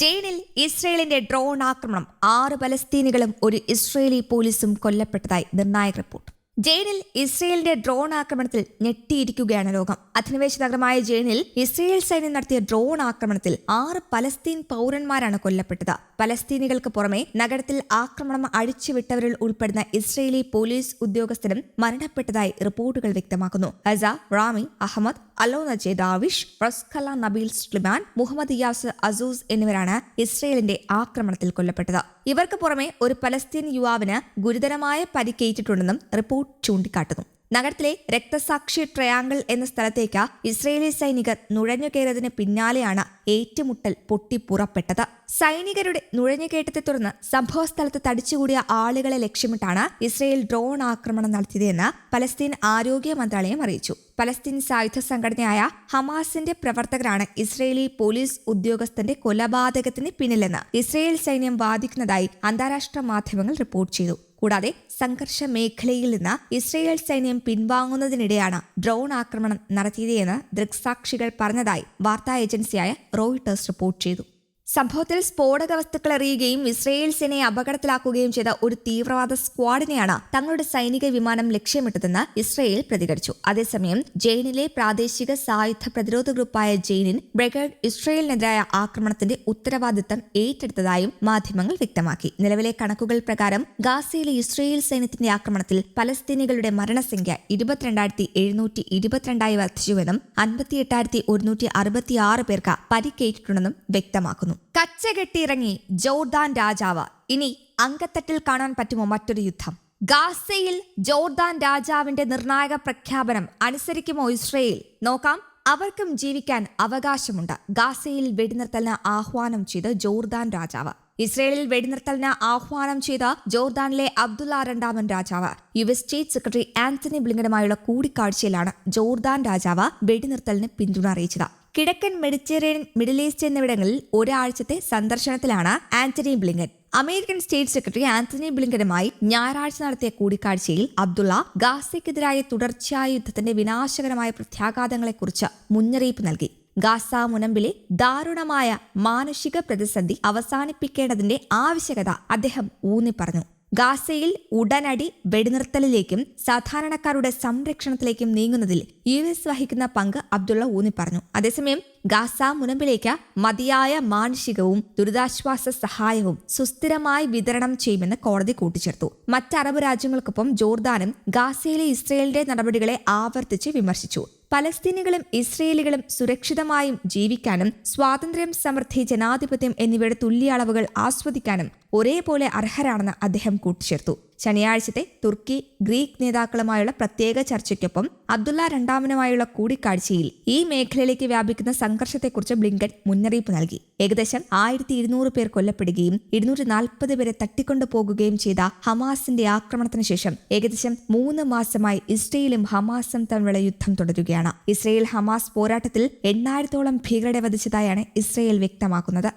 ജെയിനിൽ ഇസ്രയേലിന്റെ ഡ്രോൺ ആക്രമണം. ആറ് പലസ്തീനികളും ഒരു ഇസ്രയേലി പോലീസും കൊല്ലപ്പെട്ടതായി നിർണായക റിപ്പോർട്ട്. ജെയിനിൽ ഇസ്രയേലിന്റെ ഡ്രോൺ ആക്രമണത്തിൽ ഞെട്ടിയിരിക്കുകയാണ് ലോകം. അധിനിവേശ നഗരമായ ജെയിനിൽ ഇസ്രയേൽ സൈന്യം നടത്തിയ ഡ്രോൺ ആക്രമണത്തിൽ ആറ് പലസ്തീൻ പൗരന്മാരാണ് കൊല്ലപ്പെട്ടത്. പലസ്തീനികൾക്ക് പുറമെ നഗരത്തിൽ ആക്രമണം അഴിച്ചുവിട്ടവരിൽ ഉൾപ്പെടുന്ന ഇസ്രയേലി പോലീസ് ഉദ്യോഗസ്ഥരും മരണപ്പെട്ടതായി റിപ്പോർട്ടുകൾ വ്യക്തമാക്കുന്നു. അസ റാമി അഹമ്മദ് അലോ ജെ ദാവിഷ് റസ്ഖല നബീൽ സ്ലിമാൻ മുഹമ്മദ് യാസ് അസൂസ് എന്നിവരാണ് ഇസ്രയേലിന്റെ ആക്രമണത്തിൽ കൊല്ലപ്പെട്ടത്. ഇവർക്ക് പുറമെ ഒരു പലസ്തീൻ യുവാവിന് ഗുരുതരമായ പരിക്കേറ്റിട്ടുണ്ടെന്നും റിപ്പോർട്ട് ചൂണ്ടിക്കാട്ടുന്നു. നഗരത്തിലെ രക്തസാക്ഷി ട്രയാങ്കിൾ എന്ന സ്ഥലത്തേക്ക് ഇസ്രയേലി സൈനികർ നുഴഞ്ഞുകയറിയതിന് പിന്നാലെയാണ് ഏറ്റുമുട്ടൽ പൊട്ടിപ്പുറപ്പെട്ടത് സൈനികരുടെ നുഴഞ്ഞുകയറ്റത്തെ തുടർന്ന് സംഭവസ്ഥലത്ത് തടിച്ചുകൂടിയ ആളുകളെ ലക്ഷ്യമിട്ടാണ് ഇസ്രയേൽ ഡ്രോൺ ആക്രമണം നടത്തിയതെന്ന് പലസ്തീൻ ആരോഗ്യ മന്ത്രാലയം അറിയിച്ചു. പലസ്തീൻ സായുധ സംഘടനയായ ഹമാസിന്റെ പ്രവർത്തകരാണ് ഇസ്രയേലി പോലീസ് ഉദ്യോഗസ്ഥന്റെ കൊലപാതകത്തിന് പിന്നിലെന്ന് ഇസ്രയേൽ സൈന്യം വാദിക്കുന്നതായി അന്താരാഷ്ട്ര മാധ്യമങ്ങൾ റിപ്പോർട്ട് ചെയ്തു. കൂടാതെ സംഘർഷ മേഖലയിൽ നിന്ന് ഇസ്രയേൽ സൈന്യം പിൻവാങ്ങുന്നതിനിടെയാണ് ഡ്രോൺ ആക്രമണം നടത്തിയതെന്ന് ദൃക്സാക്ഷികൾ പറഞ്ഞതായി വാർത്താ ഏജൻസിയായ റോയിട്ടേഴ്സ് റിപ്പോർട്ട് ചെയ്തു. സംഭവത്തിൽ സ്ഫോടക വസ്തുക്കൾ എറിയുകയും ഇസ്രയേൽ സേനയെ അപകടത്തിലാക്കുകയും ചെയ്ത ഒരു തീവ്രവാദ സ്ക്വാഡിനെയാണ് തങ്ങളുടെ സൈനിക വിമാനം ലക്ഷ്യമിട്ടതെന്ന് ഇസ്രയേൽ പ്രതികരിച്ചു. അതേസമയം ജെയിനിലെ പ്രാദേശിക സായുധ പ്രതിരോധ ഗ്രൂപ്പായ ജെയിനിൻ ബ്രിഗേഡ് ഇസ്രയേലിനെതിരായ ആക്രമണത്തിന്റെ ഉത്തരവാദിത്തം ഏറ്റെടുത്തതായും മാധ്യമങ്ങൾ വ്യക്തമാക്കി. നിലവിലെ കണക്കുകൾ പ്രകാരം ഗാസയിലെ ഇസ്രയേൽ സൈന്യത്തിന്റെ ആക്രമണത്തിൽ പലസ്തീനികളുടെ മരണസംഖ്യ ഇരുപത്തിരണ്ടായിരത്തി എഴുന്നൂറ്റി ഇരുപത്തിരണ്ടായി വർദ്ധിച്ചുവെന്നും അൻപത്തിയെട്ടായിരത്തി ഒരുന്നൂറ്റി അറുപത്തിയാറ് പേർക്ക് പരിക്കേറ്റിട്ടുണ്ടെന്നും വ്യക്തമാക്കുന്നു. കച്ചകെട്ടിയിറങ്ങി ജോർദാൻ രാജാവ്. ഇനി അങ്കത്തട്ടിൽ കാണാൻ പറ്റുമോ മറ്റൊരു യുദ്ധം? ഗാസയിൽ ജോർദാൻ രാജാവിന്റെ നിർണായക പ്രഖ്യാപനം അനുസരിക്കുമോ ഇസ്രയേൽ? നോക്കാം. അവർക്കും ജീവിക്കാൻ അവകാശമുണ്ട്. ഗാസയിൽ വെടിനിർത്തലിന് ആഹ്വാനം ചെയ്ത് ജോർദാൻ രാജാവ്. ഇസ്രയേലിൽ വെടിനിർത്തലിന് ആഹ്വാനം ചെയ്ത ജോർദാനിലെ അബ്ദുല്ല രണ്ടാമൻ രാജാവ്. U S state secretary Antony ബ്ലിങ്കനുമായുള്ള കൂടിക്കാഴ്ചയിലാണ് ജോർദാൻ രാജാവ് വെടിനിർത്തലിന് പിന്തുണ അറിയിച്ചത്. കിഴക്കൻ മെഡിറ്ററേനിയൻ മിഡിൽ ഈസ്റ്റ് എന്നിവിടങ്ങളിൽ ഒരാഴ്ചത്തെ സന്ദർശനത്തിലാണ് Antony Blinken. American state secretary Antony ബ്ലിങ്കനുമായി ഞായറാഴ്ച നടത്തിയ കൂടിക്കാഴ്ചയിൽ അബ്ദുള്ള ഗാസയ്ക്കെതിരായ തുടർച്ചയായ യുദ്ധത്തിന്റെ വിനാശകരമായ പ്രത്യാഘാതങ്ങളെക്കുറിച്ച് മുന്നറിയിപ്പ് നൽകി. ഗാസ മുനമ്പിലെ ദാരുണമായ മാനുഷിക പ്രതിസന്ധി അവസാനിപ്പിക്കേണ്ടതിന്റെ ആവശ്യകത അദ്ദേഹം ഊന്നി പറഞ്ഞു ഗാസയിൽ ഉടനടി വെടിനിർത്തലിലേക്കും സാധാരണക്കാരുടെ സംരക്ഷണത്തിലേക്കും നീങ്ങുന്നതിൽ യു എസ് വഹിക്കുന്ന പങ്ക് അബ്ദുള്ള ഊന്നി പറഞ്ഞു. അതേസമയം ഗാസ മുനമ്പിലേക്ക് മതിയായ മാനുഷികവും ദുരിതാശ്വാസ സഹായവും സുസ്ഥിരമായി വിതരണം ചെയ്യുമെന്ന് കോടതി കൂട്ടിച്ചേർത്തു. മറ്റ് അറബ് രാജ്യങ്ങൾക്കൊപ്പം ജോർദാനും ഗാസയിലെ ഇസ്രയേലിന്റെ നടപടികളെ ആവർത്തിച്ച് വിമർശിച്ചു. പലസ്തീനികളും ഇസ്രയേലികളും സുരക്ഷിതമായും ജീവിക്കാനും സ്വാതന്ത്ര്യം സമൃദ്ധി ജനാധിപത്യം എന്നിവയുടെ തുല്യ അളവുകൾ ആസ്വദിക്കാനും ഒരേപോലെ അർഹരാണെന്ന് അദ്ദേഹം കൂട്ടിച്ചേർത്തു. ശനിയാഴ്ചത്തെ തുർക്കി ഗ്രീക്ക് നേതാക്കളുമായുള്ള പ്രത്യേക ചർച്ചയ്ക്കൊപ്പം അബ്ദുള്ള രണ്ടാമനുമായുള്ള കൂടിക്കാഴ്ചയിൽ ഈ മേഖലയിലേക്ക് വ്യാപിക്കുന്ന സംഘർഷത്തെക്കുറിച്ച് ബ്ലിങ്കൻ മുന്നറിയിപ്പ് നൽകി. ഏകദേശം ആയിരത്തി ഇരുന്നൂറ് പേർ കൊല്ലപ്പെടുകയും ഇരുന്നൂറ്റി നാൽപ്പത് പേരെ തട്ടിക്കൊണ്ടു പോകുകയും ചെയ്ത ഹമാസിന്റെ ആക്രമണത്തിന് ശേഷം ഏകദേശം മൂന്ന് മാസമായി ഇസ്രയേലും ഹമാസും തമ്മിലുള്ള യുദ്ധം തുടരുകയാണ്. ഇസ്രയേൽ ഹമാസ് പോരാട്ടത്തിൽ എണ്ണായിരത്തോളം ഭീകരരെ വധിച്ചതായാണ് ഇസ്രയേൽ വ്യക്തമാക്കുന്നത്.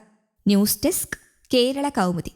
News desk Kerala Kaumudi.